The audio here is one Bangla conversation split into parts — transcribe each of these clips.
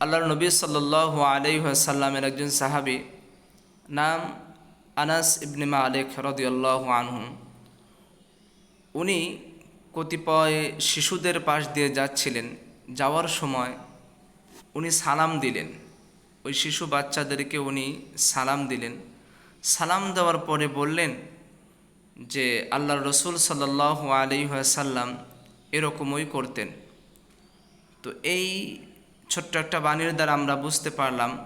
আল্লাহর নবী সাল্লাহ আলাইসাল্লামের একজন সাহাবি নাম আনাস ইবনে মালিক রদিয়াল্লাহ আনহুম উনি কতিপয় শিশুদের পাশ দিয়ে যাচ্ছিলেন। যাওয়ার সময় উনি সালাম দিলেন। ওই শিশু বাচ্চাদেরকে উনি সালাম দিলেন। সালাম দেওয়ার পরে বললেন যে আল্লাহ রসুল সাল্লাহ আলিহাসাল্লাম এরকমই করতেন। তো এই ছোট্ট একটা বাণীর দ্বারা আমরা বুঝতে পারলাম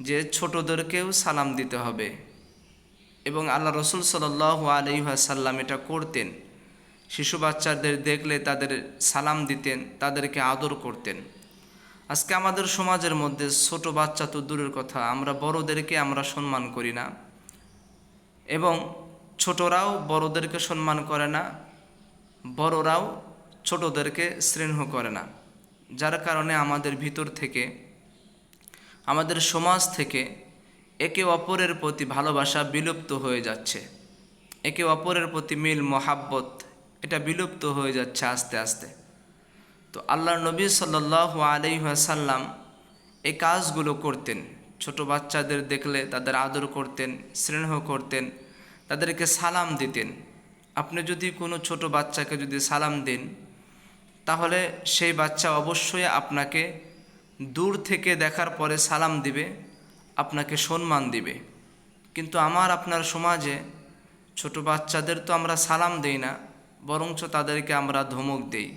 যে ছোটদেরকেও সালাম দিতে হবে। এবং আল্লাহ রসুল সাল্লাহ আলিহাসাল্লাম এটা করতেন। শিশু বাচ্চাদের দেখলে তাদের সালাম দিতেন, তাদেরকে আদর করতেন। আজকে আমাদের সমাজের মধ্যে ছোট বাচ্চা তো দূরের কথা, আমরা বড়দেরকে আমরা সম্মান করি না। এবং ছোটরাও বড়দেরকে সম্মান করে না, বড়রাও ছোটদেরকে স্নেহ করে না। যার কারণে আমাদের ভিতর থেকে, আমাদের সমাজ থেকে একে অপরের প্রতি ভালোবাসা বিলুপ্ত হয়ে যাচ্ছে। একে অপরের প্রতি মিল, মহাব্বত, এটা বিলুপ্ত হয়ে যাচ্ছে আস্তে আস্তে। তো আল্লাহ নবী সাল্লাহ আলিহাসাল্লাম এই কাজগুলো করতেন। ছোট বাচ্চাদের দেখলে তাদের আদর করতেন, স্নেহ করতেন, তাদেরকে সালাম দিতেন। আপনি যদি কোনো ছোট বাচ্চাকে যদি সালাম দেন তাহলে সেই বাচ্চা অবশ্যই আপনাকে দূর থেকে দেখার পরে সালাম দিবে, আপনাকে সম্মান দিবে। কিন্তু আমার আপনার সমাজে ছোট বাচ্চাদের তো আমরা সালাম দেই না, বরঞ্চ তাদেরকে আমরা ধমক দেই।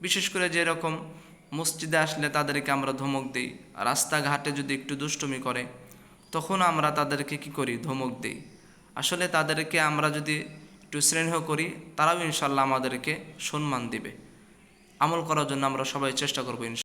বিশেষ করে যেরকম মসজিদে আসলে তাদেরকে আমরা ধমক দিই, রাস্তাঘাটে যদি একটু দুষ্টুমি করে, তখন আমরা তাদেরকে কি করি? ধমক দিই। আসলে তাদেরকে আমরা যদি একটু স্নেহ করি, তারাও ইনশাল্লাহ আমাদেরকে সম্মান দিবে। আমল করার জন্য আমরা সবাই চেষ্টা করব